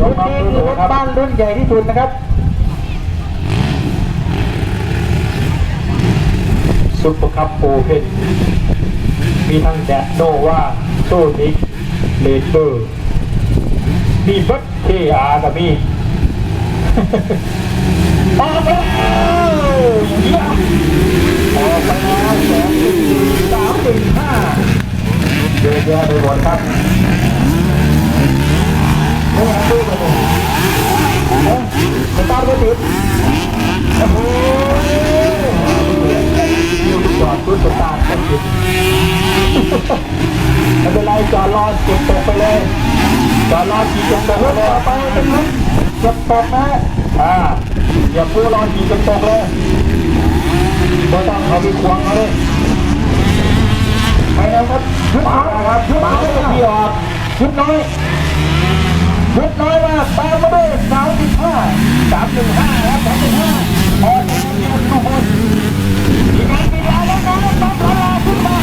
รุ่นนี้คือรถบ้านรุ่นใหญ่ที่สุดนะครับ ซุปเปอร์คัพโอเพนมีทั้งแดดโนว่าโซนิกเลเซอร์มีเบัตเคอาร์กับมีออกไปแล้วเยี่ยมออกไปแล้วสองหนึ่งสามหนึ่งห้าเยอะแยะไปหมดครับ เป็นไรจอดรอเก็บตกไปเลยจอดรอขี่จนตกไปเลยต่อไปเป็นรุ่นเก็บตกนะฮะอ่าอย่าพูดรอขี่จนตกเลยไม่ต้องเอาไปควงเขาเลยไปแล้วครับชุดมาน้อยครับชุดมาน้อยไม่พี่ออกชุดน้อยชุดน้อยมาตามมาด้วยสามสิบห้า สามหนึ่งห้าครับสามหนึ่งห้า พอแล้เนี่ยทุกคนมีงานมีงานแล้วนะต้องพลาขึ้นมา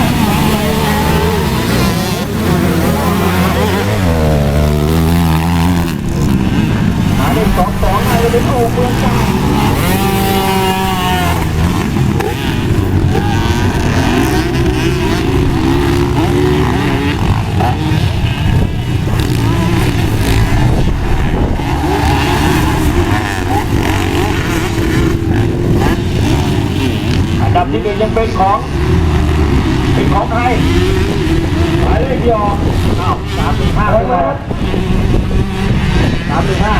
หาได้สองสองอะ ไรเป็นโอ้เมืองจ้าอันดับที่หนึ่งยังเป็นของเป็นของไทยหมายเลขที่ออกอ้าวสามสี่ห้า ไป ไป แล้ แล้ว วสามหนึ่งห้า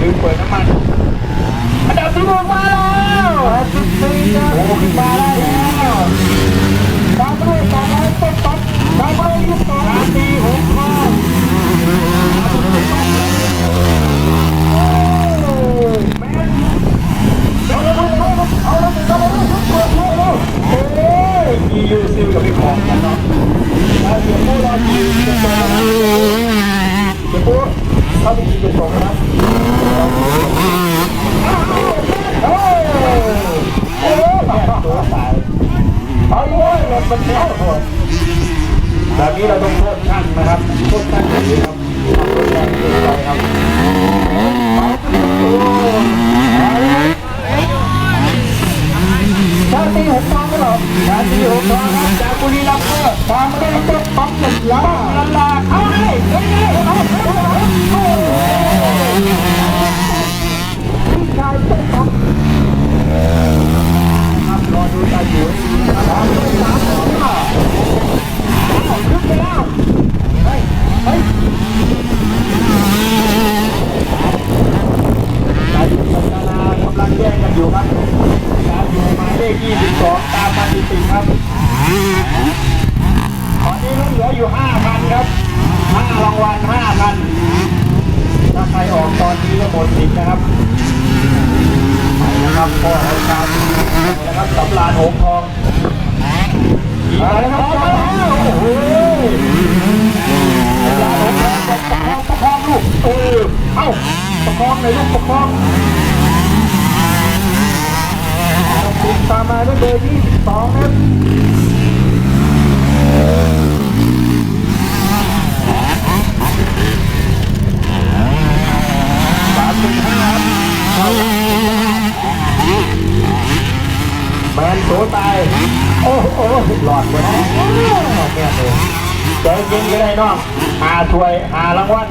ลืมเปิดน้ำมันอันดับที่หนึ่งมาแล้วมาสิบสี่นะโอ้โหมาแล้ว ตามมาด้วยสามร้อยต้นต้นตามมาด้วยยี่สิบสอง สามสี่หกห้า แมนเอาละเอาละเอาละเอาละเอาละ เอ้ยมียูซิลกับไปของกันเนาะถ้าเดี๋ยวพวกเราจีนจะตกเดี๋ยวพวก เขาไปจีนจะตกนะครับเฮ้ยโอ้ยตัวตายเอาเลยรถมันเที่ยวหัวแบบนี้เราต้องโทษช่างนะครับโทษช่างอย่างนี้ครับทำรถแรงเกินไปครับชาติหกฟองก็หรอชาติหกร้อยครับจากบุรีรัมย์เมื่อตามมาด้วยต้นปั๊มหนึ่งล้าลันลาเอาเลยเฮ้ยเอา ชายต้นปั๊ม ครับรอดูตาจุ๋ย ตามด้วยสามสองห้าขึ้นไปแล้วเฮ้ยเฮ้ย ตาจุ๋ยกับดารากำลังแย่งกันอยู่ครับตาจุ๋ยหมายเลข 22ตามมาติดๆครับ ตอนนี้เหลืออยู่5,000ครับ5รางวัล5,000ถ้าใครออกตอนนี้ก็หมดสิทธิ์นะครับ ไปนะครับพ่อเอาตามนะครับสำราญหงทองมาแล้วครับบมาแล้วโอ้โหสำราญหงทองประคองลูกเออเอ้าประคองเลยลูกประคอง ติดตามมาด้วยเบอร์ยี่สิบสองครับสามหนึ่งห้าแมนโสตาย โอ้โหหลอดไปแล้วแม่เลยใจเย็นก็ได้น้องหาถ้วยหารางวัล